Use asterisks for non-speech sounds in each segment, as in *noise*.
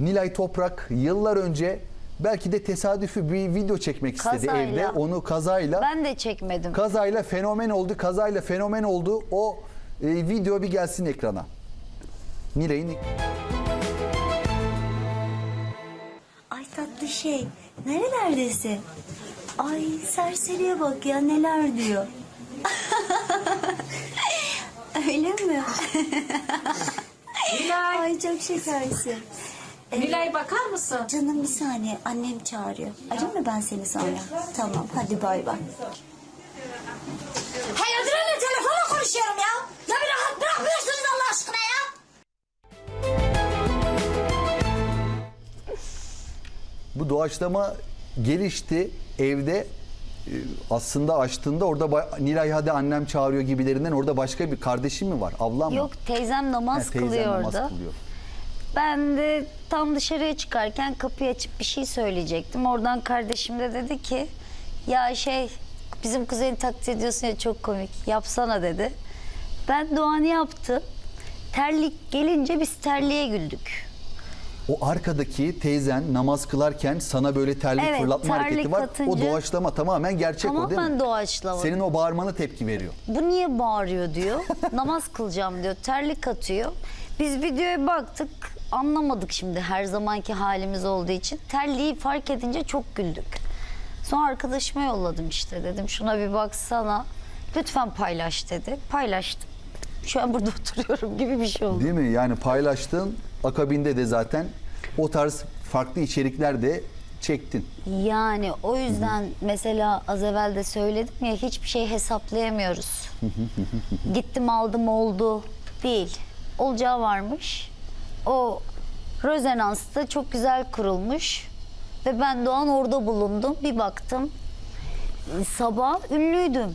Nilay Toprak yıllar önce belki de tesadüfi bir video çekmek istedi Kazayla. evde. Onu kazayla Ben de çekmedim. kazayla fenomen oldu. Kazayla fenomen oldu. O e, video bir gelsin ekrana. Nilay'ın Ay tatlı şey. Nerelerdesin? Ay serseriye bak ya neler diyor. *laughs* Öyle mi? Nilay, Ay çok şekersin. Nilay bakar mısın? Canım bir saniye annem çağırıyor. Arayayım mı ben seni sonra? Tamam hadi bay bay. Hayırdır öyle telefonla konuşuyorum ya. Ya bir rahat bırakmıyorsunuz Allah aşkına ya. bu doğaçlama gelişti evde e, aslında açtığında orada Nilay hadi annem çağırıyor gibilerinden orada başka bir kardeşim mi var? Ablam mı? Yok teyzem namaz Ha, teyzen kılıyordu. namaz kılıyor. Ben de tam dışarıya çıkarken kapıyı açıp bir şey söyleyecektim. Oradan kardeşim de dedi ki ya şey bizim kuzeni taklit ediyorsun ya çok komik yapsana dedi. Ben Doğan'ı yaptım. Terlik gelince biz terliğe güldük. O arkadaki teyzen namaz kılarken sana böyle terlik Evet, fırlatma terlik hareketi var. O atınca- doğaçlama tamamen gerçek o değil mi? Tamamen doğaçlama. Senin o bağırmana tepki veriyor. Bu niye bağırıyor diyor. Namaz kılacağım diyor. Terlik atıyor. Biz videoya baktık. Anlamadık şimdi her zamanki halimiz olduğu için. Terliği fark edince çok güldük. Sonra arkadaşıma yolladım işte dedim şuna bir baksana. Lütfen paylaş dedi. Paylaştım. Şu an burada *laughs* oturuyorum gibi bir şey oldu. Değil mi? Yani paylaştığın akabinde de zaten o tarz farklı içerikler de çektin. Yani o yüzden mesela az evvel de söyledim ya hiçbir şey hesaplayamıyoruz. *laughs* Gittim aldım oldu değil. Olacağı varmış. O rezonansta çok güzel kurulmuş. Ve ben Doğan orada bulundum. Bir baktım. Sabah ünlüydüm.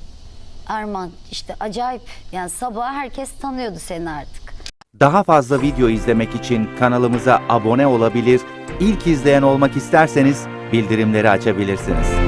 Erman işte acayip. Yani sabah herkes tanıyordu seni artık. Daha fazla video izlemek için kanalımıza abone olabilir, ilk izleyen olmak isterseniz bildirimleri açabilirsiniz.